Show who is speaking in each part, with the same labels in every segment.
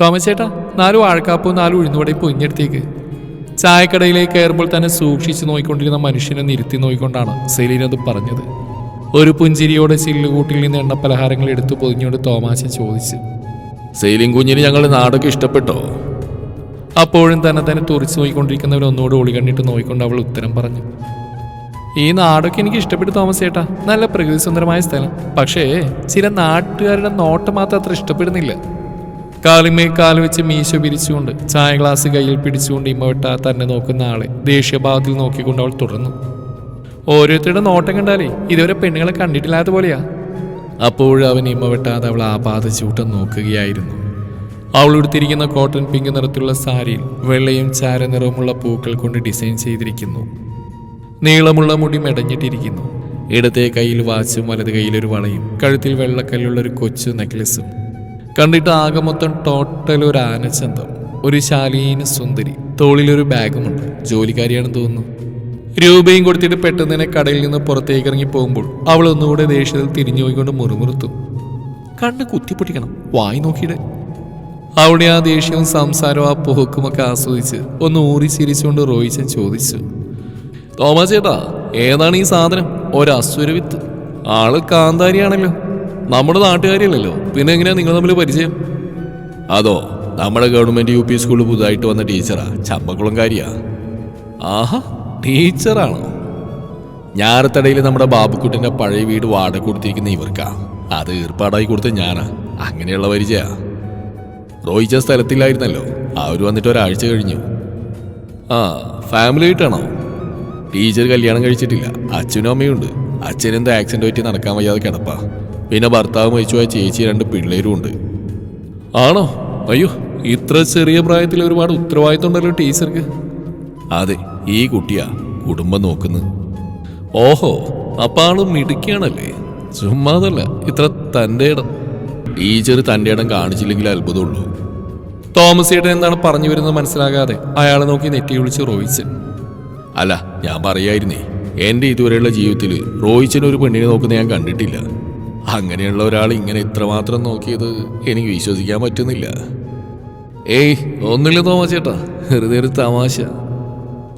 Speaker 1: Thomas നാലു വാഴക്കാപ്പും നാല് ഉഴുന്നുവടയും പൊഞ്ഞെടുത്തേക്ക് ചായക്കടയിലേക്ക് കയറുമ്പോൾ തന്നെ സൂക്ഷിച്ചു നോയിക്കൊണ്ടിരുന്ന മനുഷ്യനെ നിരുത്തി നോയിക്കൊണ്ടാണ് സെലീൻ അത് പറഞ്ഞത്. ഒരു പുഞ്ചിരിയോടെ ചില്ലുകൂട്ടിൽ നിന്ന് എണ്ണപ്പലഹാരങ്ങൾ എടുത്തു പൊതിഞ്ഞോട് തോമാശൻ ചോദിച്ചു.
Speaker 2: സെയിലിംഗ് കുഞ്ഞിന് ഞങ്ങളുടെ നാടൊക്കെ ഇഷ്ടപ്പെട്ടോ?
Speaker 1: അപ്പോഴും തന്നെ തന്നെ തുറിച്ചു നോയിക്കൊണ്ടിരിക്കുന്നവർ ഒന്നുകൂടെ ഒളികണ്ണിട്ട് നോയിക്കൊണ്ട് അവൾ ഉത്തരം പറഞ്ഞു. ഈ നാടൊക്കെ എനിക്ക് ഇഷ്ടപ്പെട്ടു തോമസ് ചേട്ടാ. നല്ല പ്രകൃതി സുന്ദരമായ സ്ഥലം. പക്ഷേ ചില നാട്ടുകാരുടെ നോട്ടം മാത്രം അത്ര ഇഷ്ടപ്പെടുന്നില്ല. കാലിമേ കാൽ വെച്ച് മീശ പിരിച്ചുകൊണ്ട് ചായ ഗ്ലാസ് കയ്യിൽ പിടിച്ചുകൊണ്ട് ഇമ്മവട്ട തന്നെ നോക്കുന്ന ആളെ ദേഷ്യഭാവത്തിൽ നോക്കിക്കൊണ്ട് അവൾ തുടർന്നു. ഓരോരുത്തരുടെ നോട്ടം കണ്ടാലേ ഇതുവരെ പെണ്ണുങ്ങളെ കണ്ടിട്ടില്ലാത്ത പോലെയാ. അപ്പോഴും അവൻ ഇമ്മ വെട്ടാതെ അവൾ ആപാത ചൂട്ടം നോക്കുകയായിരുന്നു. അവൾ ഉടുത്തിരിക്കുന്ന കോട്ടൺ പിങ്ക് നിറത്തിലുള്ള സാരിയിൽ വെള്ളയും ചാരനിറവുമുള്ള പൂക്കൾ കൊണ്ട് ഡിസൈൻ ചെയ്തിരിക്കുന്നു. നീളമുള്ള മുടി മെടഞ്ഞിട്ടിരിക്കുന്നു. ഇടത്തെ കയ്യിൽ വാച്ചും വലത് കയ്യിലൊരു വളയും കഴുത്തിൽ വെള്ളക്കല്ലുള്ള ഒരു കൊച്ചു നെക്ലസും കണ്ടിട്ട് ആകെ മൊത്തം ടോട്ടൽ ഒരു ആനച്ചന്തം ഒരു ശാലീന സുന്ദരി. തോളിലൊരു ബാഗുമുണ്ട്. ജോലിക്കാരിയാണെന്ന് തോന്നുന്നു. രൂപയും കൊടുത്തിട്ട് പെട്ടെന്ന് തന്നെ കടയിൽ നിന്ന് പുറത്തേക്ക് ഇറങ്ങി പോകുമ്പോൾ അവൾ ഒന്നുകൂടെ ദേഷ്യത്തിൽ തിരിഞ്ഞു പോയിക്കൊണ്ട് മുറുമുറുത്തു. കണ്ണ് കുത്തിപ്പൊട്ടിക്കണം. വായി നോക്കിയിട്ട് അവിടെ ആ ദേഷ്യവും സംസാരവും ആ പുഹക്കുമൊക്കെ ആസ്വദിച്ച് ഒന്ന് ഊറി ചിരിച്ചുകൊണ്ട് റോയിച്ചൻ ചോദിച്ചു. തോമസ് ചേട്ടാ ഏതാണ് ഈ സാധനം? ഒരസുരവിത്ത്. ആൾ കാന്താരിയാണല്ലോ. നമ്മുടെ നാട്ടുകാരിയല്ലല്ലോ പിന്നെ എങ്ങനെയാ നിങ്ങൾ തമ്മിൽ പരിചയം?
Speaker 2: അതോ നമ്മുടെ ഗവൺമെന്റ് യു പി സ്കൂളിൽ പുതുതായിട്ട് വന്ന ടീച്ചറാ? ചമ്പക്കുളംകാരിയാ.
Speaker 1: ആഹാ ടീച്ചറാണോ?
Speaker 2: ഞാറത്തടയിൽ നമ്മുടെ ബാബുക്കുട്ടിന്റെ പഴയ വീട് വാടക കൊടുത്തിരിക്കുന്ന ഇവർക്കാ. അത് ഏർപ്പാടായി കൊടുത്ത ഞാനാ. അങ്ങനെയുള്ള പരിചയ. റോയിച്ച സ്ഥലത്തില്ലായിരുന്നല്ലോ. അവർ വന്നിട്ട് ഒരാഴ്ച കഴിഞ്ഞു. ആ ഫാമിലി ആയിട്ടാണോ? ടീച്ചർ കല്യാണം കഴിച്ചിട്ടില്ല. അച്ഛനും അമ്മയുണ്ട്. അച്ഛനെന്തോ ആക്സിഡന്റ് പറ്റി നടക്കാൻ വയ്യാതെ കിടപ്പാ. പിന്നെ ഭർത്താവ് മരിച്ചു പോയ ചേച്ചി രണ്ട് പിള്ളേരും ഉണ്ട്
Speaker 1: ആണോ? അയ്യോ ഇത്ര ചെറിയ പ്രായത്തിൽ ഒരുപാട് ഉത്തരവാദിത്വം ഉണ്ടല്ലോ ടീച്ചർക്ക്.
Speaker 2: അതെ ഈ കുട്ടിയാ കുടുംബം നോക്കുന്നു
Speaker 1: ഓഹോ അപ്പാളും മിടുക്കിയാണല്ലേ? ചുമ്മാതല്ല ഇത്ര തന്റെ ഇടം.
Speaker 2: ടീച്ചർ തന്റെ ഇടം കാണിച്ചില്ലെങ്കിൽ അത്ഭുതമുള്ളൂ.
Speaker 1: തോമസ് ചേട്ടൻ എന്താണ് പറഞ്ഞു വരുന്നത് മനസ്സിലാകാതെ അയാളെ നോക്കി നെറ്റി വിളിച്ച് റോയിച്ചൻ.
Speaker 2: അല്ല ഞാൻ പറയായിരുന്നേ എന്റെ ഇതുവരെയുള്ള ജീവിതത്തിൽ റോയിച്ചൻ ഒരു പെണ്ണിനെ നോക്കുന്ന ഞാൻ കണ്ടിട്ടില്ല. അങ്ങനെയുള്ള ഒരാൾ ഇങ്ങനെ ഇത്രമാത്രം നോക്കിയത് എനിക്ക് വിശ്വസിക്കാൻ പറ്റുന്നില്ല.
Speaker 1: ഏയ് ഒന്നുമില്ല തോമാ ചേട്ടാ. വെറുതെ ഒരു തമാശ.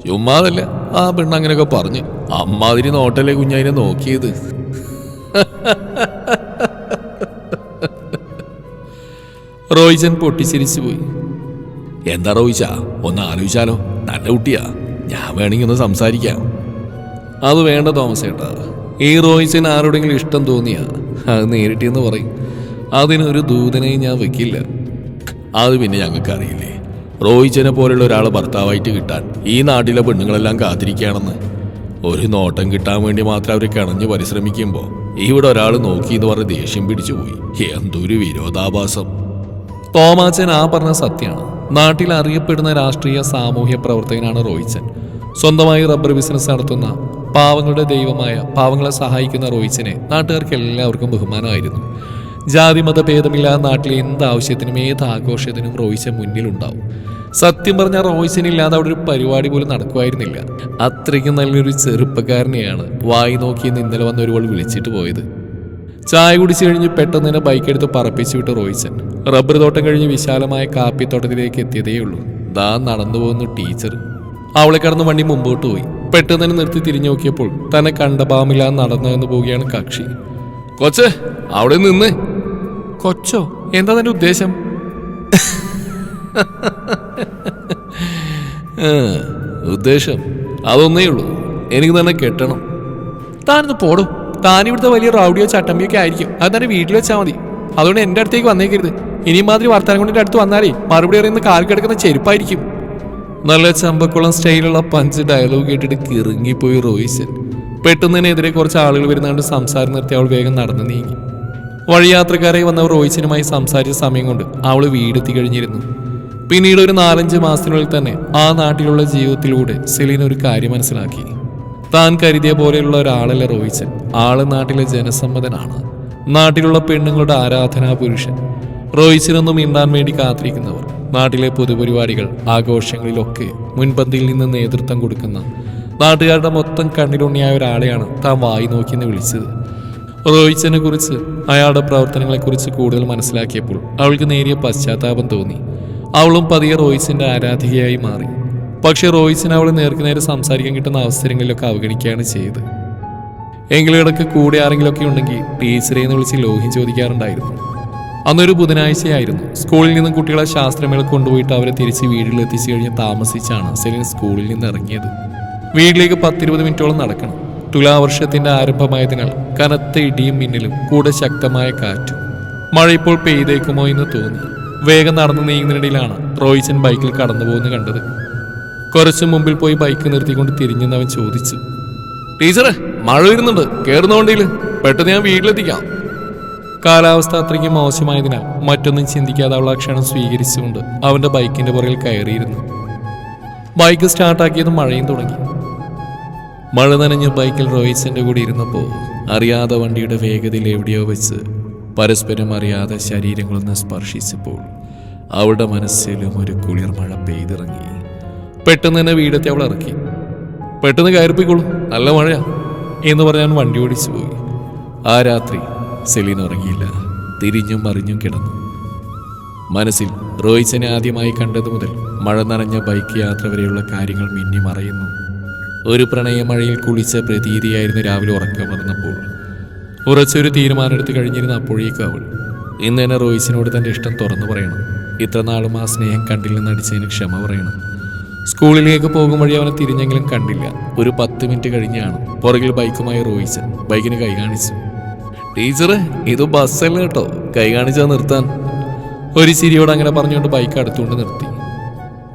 Speaker 2: ചുമ്മാതല്ല ആ പെണ്ണ് അങ്ങനെയൊക്കെ പറഞ്ഞു അമ്മാതിരി നോട്ടല്ലേ കുഞ്ഞതിനെ നോക്കിയത്.
Speaker 1: റോയിച്ചൻ പൊട്ടിച്ചിരിച്ചു പോയി.
Speaker 2: എന്താ റോയിച്ച ഒന്ന് ആലോചിച്ചാലോ? നല്ല കുട്ടിയാ. ഞാൻ വേണമെങ്കിൽ ഒന്ന് സംസാരിക്കാം.
Speaker 1: അത് വേണ്ട തോമസ് ചേട്ടാ. ഈ റോയിച്ചൻ ആരോടെങ്കിലും ഇഷ്ടം തോന്നിയാ അത് നേരിട്ടെന്ന് പറയും. അതിനൊരു ദൂതനെയും ഞാൻ വെക്കില്ല.
Speaker 2: അത് പിന്നെ ഞങ്ങൾക്ക് അറിയില്ലേ റോഹിച്ചനെ പോലുള്ള ഒരാൾ ഭർത്താവായിട്ട് കിട്ടാൻ ഈ നാട്ടിലെ പെണ്ണുങ്ങളെല്ലാം കാത്തിരിക്കുകയാണെന്ന്. ഒരു നോട്ടം കിട്ടാൻ വേണ്ടി മാത്രം അവർ കിണഞ്ഞു പരിശ്രമിക്കുമ്പോൾ ഇവിടെ ഒരാൾ നോക്കി എന്ന് പറഞ്ഞ് ദേഷ്യം പിടിച്ചു പോയി. എന്തൊരു വിരോധാഭാസം.
Speaker 1: തോമാച്ചൻ ആ പറഞ്ഞ സത്യമാണ് നാട്ടിൽ അറിയപ്പെടുന്ന രാഷ്ട്രീയ സാമൂഹ്യ പ്രവർത്തകനാണ് റോയിച്ചൻ. സ്വന്തമായി റബ്ബർ ബിസിനസ് നടത്തുന്ന പാവങ്ങളുടെ ദൈവമായ പാവങ്ങളെ സഹായിക്കുന്ന റോയിച്ചിനെ നാട്ടുകാർക്ക് എല്ലാവർക്കും ബഹുമാനമായിരുന്നു. ജാതി മത ഭേദമില്ലാതെ നാട്ടിലെ എന്ത് ആവശ്യത്തിനും ഏത് ആഘോഷത്തിനും റോയിച്ച മുന്നിലുണ്ടാവും. സത്യം പറഞ്ഞാൽ റോയിച്ചനില്ലാതെ അവിടെ ഒരു പരിപാടി പോലും നടക്കുമായിരുന്നില്ല. അത്രയ്ക്കും നല്ലൊരു ചെറുപ്പക്കാരനെയാണ് വായി നോക്കിയെന്ന് ഇന്നലെ വന്ന ഒരുപോൾ വിളിച്ചിട്ട് പോയത്. ചായ കുടിച്ചു കഴിഞ്ഞ് പെട്ടെന്ന് തന്നെ ബൈക്ക് എടുത്ത് പറപ്പിച്ചു വിട്ട് റോയിച്ചൻ റബ്ബർ തോട്ടം കഴിഞ്ഞ് വിശാലമായ കാപ്പിത്തോട്ടത്തിലേക്ക് എത്തിയതേയുള്ളൂ. ദാ നടന്നു പോകുന്നു ടീച്ചർ. അവളെ കടന്ന് വണ്ടി മുമ്പോട്ട് പോയി. പെട്ടെന്ന് തന്നെ നിർത്തി തിരിഞ്ഞു നോക്കിയപ്പോൾ തന്നെ കണ്ട ബാമില നടന്നു പോവുകയാണ് കക്ഷി. കൊച്ച് അവിടെ നിന്ന്. കൊച്ചോ എന്താ തന്റെ ഉദ്ദേശം? ഉദ്ദേശം അതൊന്നേ ഉള്ളൂ. എനിക്ക് തന്നെ കെട്ടണം. താനൊന്ന് പോടും. താൻ ഇവിടുത്തെ വലിയ റൗഡിയോ ചട്ടമ്പിയോ ഒക്കെ ആയിരിക്കും. അത് തന്നെ വീട്ടിൽ വെച്ചാൽ മതി. അതുകൊണ്ട് എന്റെ അടുത്തേക്ക് വന്നേക്കരുത്. ഇനി മാതിരി വർത്താനം കൊണ്ട് അടുത്ത് വന്നാലേ മറുപടി അറിയുന്ന കാൽ കിടക്കുന്ന ചെരുപ്പായിരിക്കും. നല്ല ചമ്പക്കുളം സ്റ്റൈലുള്ള പഞ്ച് ഡയലോഗ് കേട്ടിട്ട് കിറങ്ങിപ്പോയി റോയിസൻ. പെട്ടെന്ന് തന്നെ എതിരെ കുറച്ച് ആളുകൾ വരുന്നതുകൊണ്ട് സംസാരം നിർത്തി അവൾ വേഗം നടന്നു നീങ്ങി. വഴിയാത്രക്കാരെ വന്നവർ റോയിച്ചനുമായി സംസാരിച്ച സമയം കൊണ്ട് അവൾ വീടെത്തി കഴിഞ്ഞിരുന്നു. പിന്നീട് ഒരു നാലഞ്ച് മാസത്തിനുള്ളിൽ തന്നെ ആ നാട്ടിലുള്ള ജീവിതത്തിലൂടെ സെലീൻ ഒരു കാര്യം മനസ്സിലാക്കി. താൻ കരുതിയ പോലെയുള്ള ഒരാളല്ല റോയിച്ചൻ ആൾ നാട്ടിലെ ജനസമ്മതനാണ്. നാട്ടിലുള്ള പെണ്ണുങ്ങളുടെ ആരാധനാ പുരുഷൻ. റോയിച്ചനൊന്നും ഇണ്ടാൻ വേണ്ടി കാത്തിരിക്കുന്നവർ. നാട്ടിലെ പൊതുപരിപാടികൾ ആഘോഷങ്ങളിലൊക്കെ മുൻപന്തിയിൽ നിന്ന് നേതൃത്വം കൊടുക്കുന്ന നാട്ടുകാരുടെ മൊത്തം കണ്ണിലുണ്ണിയായ ഒരാളെയാണ് താൻ വായി നോക്കിയെന്ന് വിളിച്ചത്. റോഹിച്ചനെ കുറിച്ച് അയാളുടെ പ്രവർത്തനങ്ങളെക്കുറിച്ച് കൂടുതൽ മനസ്സിലാക്കിയപ്പോൾ അവൾക്ക് നേരിയ പശ്ചാത്താപം തോന്നി. അവളും പതിയെ റോയിച്ചിന്റെ ആരാധികയായി മാറി. പക്ഷെ റോയിച്ചിന് അവളെ നേർക്കുനേരെ സംസാരിക്കാൻ കിട്ടുന്ന അവസരങ്ങളിലൊക്കെ അവഗണിക്കുകയാണ് ചെയ്തത്. എങ്കിലും ഇടയ്ക്ക് കൂടെ ആരെങ്കിലുമൊക്കെ ഉണ്ടെങ്കിൽ ടീച്ചറെ എന്ന് വിളിച്ച് ലോഹ്യം ചോദിക്കാറുണ്ടായിരുന്നു. അന്നൊരു ബുധനാഴ്ചയായിരുന്നു. സ്കൂളിൽ നിന്നും കുട്ടികളെ ശാസ്ത്രമേള കൊണ്ടുപോയിട്ട് അവരെ തിരിച്ച് വീട്ടിലെത്തിച്ചു കഴിഞ്ഞ് താമസിച്ചാണ് സെലിൻ സ്കൂളിൽ നിന്ന് ഇറങ്ങിയത് വീട്ടിലേക്ക് പത്തിരുപത് മിനിറ്റോളം നടക്കണം. തുലാവർഷത്തിന്റെ ആരംഭമായതിനാൽ കനത്ത ഇടിയും മിന്നലും കൂടെ ശക്തമായ കാറ്റും. മഴ ഇപ്പോൾ പെയ്തേക്കുമോ എന്ന് തോന്നി. വേഗം നടന്നു നീങ്ങുന്നതിനിടയിലാണ് റോയിച്ചൻ ബൈക്കിൽ കടന്നു പോകുന്നത് കണ്ടത്. കുറച്ചു മുമ്പിൽ പോയി ബൈക്ക് നിർത്തിക്കൊണ്ട് തിരിഞ്ഞെന്ന് അവൻ ചോദിച്ചു. ടീച്ചറെ മഴ വരുന്നുണ്ട്. കയറുന്ന പെട്ടെന്ന് ഞാൻ വീട്ടിലെത്തിക്കാം. കാലാവസ്ഥ അത്രയ്ക്ക് മോശമായതിനാൽ മറ്റൊന്നും ചിന്തിക്കാതെ അവൾ ആ ക്ഷണം സ്വീകരിച്ചുകൊണ്ട് അവന്റെ ബൈക്കിന്റെ പുറകിൽ കയറിയിരുന്നു. ബൈക്ക് സ്റ്റാർട്ടാക്കിയതും മഴയും തുടങ്ങി. മഴ നനഞ്ഞ ബൈക്കിൽ റോയിസിന്റെ കൂടെ ഇരുന്നപ്പോൾ അറിയാതെ വണ്ടിയുടെ വേഗതയിൽ എവിടെയോ വെച്ച് പരസ്പരം അറിയാതെ ശരീരങ്ങളൊന്ന് സ്പർശിച്ചപ്പോൾ അവളുടെ മനസ്സിലും ഒരു കുളിർ മഴ പെയ്തിറങ്ങി. പെട്ടെന്ന് തന്നെ വീടെത്തി അവൾ ഇറക്കി. പെട്ടെന്ന് കയറിപ്പിക്കോളൂ നല്ല മഴയാ എന്ന് പറഞ്ഞാൽ വണ്ടി ഓടിച്ചു പോയി ആ രാത്രി സെലീൻ ഉറങ്ങിയില്ല. തിരിഞ്ഞും മറിഞ്ഞും കിടന്നു. മനസ്സിൽ റോയ്സിനെ ആദ്യമായി കണ്ടതു മുതൽ മഴ നനഞ്ഞ ബൈക്ക് യാത്ര വരെയുള്ള കാര്യങ്ങൾ മിന്നി മറയുന്നു. ഒരു പ്രണയമഴയിൽ കുളിച്ച പ്രതീതിയായിരുന്നു രാവിലെ ഉറക്കം വന്നപ്പോൾ. ഉറച്ചൊരു തീരുമാനമെടുത്ത് കഴിഞ്ഞിരുന്ന അപ്പോഴേക്കും അവൾ ഇന്ന് തന്നെ റോയ്സിനോട് തന്റെ ഇഷ്ടം തുറന്നു പറയണം. ഇത്ര നാളും ആ സ്നേഹം കണ്ടില്ലെന്ന് അടിച്ചതിന് ക്ഷമ പറയണം. സ്കൂളിലേക്ക് പോകും വഴി അവനെ തിരിഞ്ഞെങ്കിലും കണ്ടില്ല. ഒരു പത്ത് മിനിറ്റ് കഴിഞ്ഞാണ് പുറകിൽ ബൈക്കുമായി റോയിച്ചൻ ബൈക്കിന് കൈ കാണിച്ചു ടീച്ചറെ ഇത് ബസ്സല്ല കേട്ടോ. കൈ കാണിച്ചാ നിർത്താൻ. ഒരു ചിരിയോട് അങ്ങനെ പറഞ്ഞുകൊണ്ട് ബൈക്ക് അടുത്തുകൊണ്ട് നിർത്തി.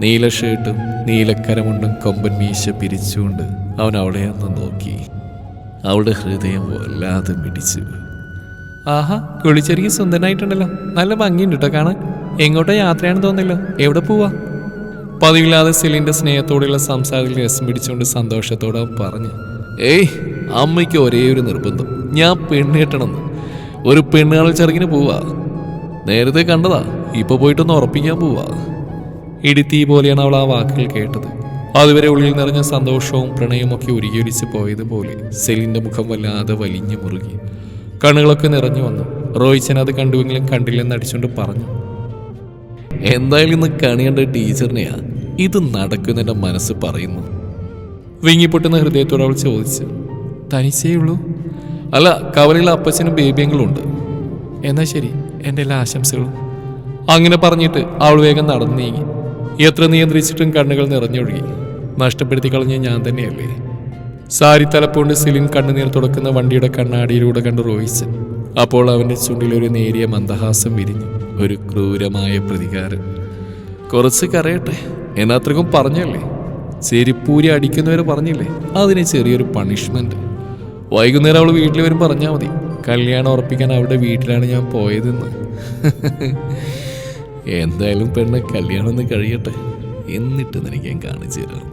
Speaker 1: നീല ഷർട്ടും നീലക്കരമുണ്ടും കൊമ്പൻ മീശ പിരിച്ചുകൊണ്ട് അവൻ അവളെ ഒന്ന് നോക്കി. അവളുടെ ഹൃദയം വല്ലാതെ പിടിച്ചു ആഹാ കുളിച്ചെറിയ സുന്ദരനായിട്ടുണ്ടല്ലോ. നല്ല ഭംഗിയുണ്ട് കേട്ടോ കാണാൻ. എങ്ങോട്ടോ യാത്രയാണെന്ന് തോന്നില്ല എവിടെ പോവാ? പതിവില്ലാതെ സെലിന്റെ സ്നേഹത്തോടെയുള്ള സംസാരത്തിൽ രസം പിടിച്ചുകൊണ്ട് സന്തോഷത്തോടെ പറഞ്ഞു. ഏയ് അമ്മയ്ക്ക് ഒരേ ഒരു നിർബന്ധം. ഞാൻ പെണ്ണ് കെട്ടണമെന്ന്. ഒരു പെണ്ണുകാണൽ ചെറുകിന് പോവാ. നേരത്തെ കണ്ടതാ. ഇപ്പൊ പോയിട്ടൊന്ന് ഉറപ്പിക്കാൻ പോവാ. ഇടിത്തീ പോലെയാണ് അവൾ ആ വാക്കുകൾ കേട്ടത്. അതുവരെ ഉള്ളിൽ നിറഞ്ഞ സന്തോഷവും പ്രണയവും ഒക്കെ ഉരുകിയൊലിച്ച് പോയതുപോലെ സെലിന്റെ മുഖം വല്ലാതെ വലിഞ്ഞു മുറുകി. കണ്ണുകളൊക്കെ നിറഞ്ഞു വന്നു. റോയിച്ചൻ അത് കണ്ടുവെങ്കിലും കണ്ടില്ലെന്ന് അടിച്ചുകൊണ്ട് പറഞ്ഞു. എന്തായാലും ഇന്ന് കണിയേണ്ട ടീച്ചറിനെയാ ഇത് നടക്കുന്നെന്റെ മനസ്സ് പറയുന്നു. വിങ്ങിപ്പൊട്ടുന്ന ഹൃദയത്തോട് അവൾ ചോദിച്ചു. തനിച്ചേ ഉള്ളൂ? അല്ല കവലയിൽ അപ്പച്ചനും ബേബിയെങ്കിലും ഉണ്ട്. എന്നാ ശരി എന്റെ എല്ലാ ആശംസകളും. അങ്ങനെ പറഞ്ഞിട്ട് അവൾ വേഗം നടന്നു നീങ്ങി. എത്ര നിയന്ത്രിച്ചിട്ടും കണ്ണുകൾ നിറഞ്ഞൊഴുകി. നഷ്ടപ്പെടുത്തി കളഞ്ഞ ഞാൻ തന്നെയല്ലേ. സാരി തലപ്പോണ്ട് സിലിൻ കണ്ണുനീർ തുടക്കുന്ന വണ്ടിയുടെ കണ്ണാടിയിലൂടെ കണ്ട് റോയിച്ച് അപ്പോൾ അവന്റെ ചുണ്ടിൽ ഒരു നേരിയ മന്ദഹാസം വിരിഞ്ഞു. ഒരു ക്രൂരമായ പ്രതികാരം. കുറച്ച് കരയട്ടെ എന്നാത്രക്കും പറഞ്ഞല്ലേ? ചെരിപ്പൂരി അടിക്കുന്നവരെ പറഞ്ഞില്ലേ? അതിന് ചെറിയൊരു പണിഷ്മെന്റ് വൈകുന്നേരം അവൾ വീട്ടിൽ വരും പറഞ്ഞാൽ മതി. കല്യാണം ഉറപ്പിക്കാൻ അവിടെ വീട്ടിലാണ് ഞാൻ പോയതെന്ന്. എന്തായാലും പെണ്ണ് കല്യാണം ഒന്ന് കഴിയട്ടെ. എന്നിട്ട് നിനക്ക് ഞാൻ കാണിച്ചു തരാം?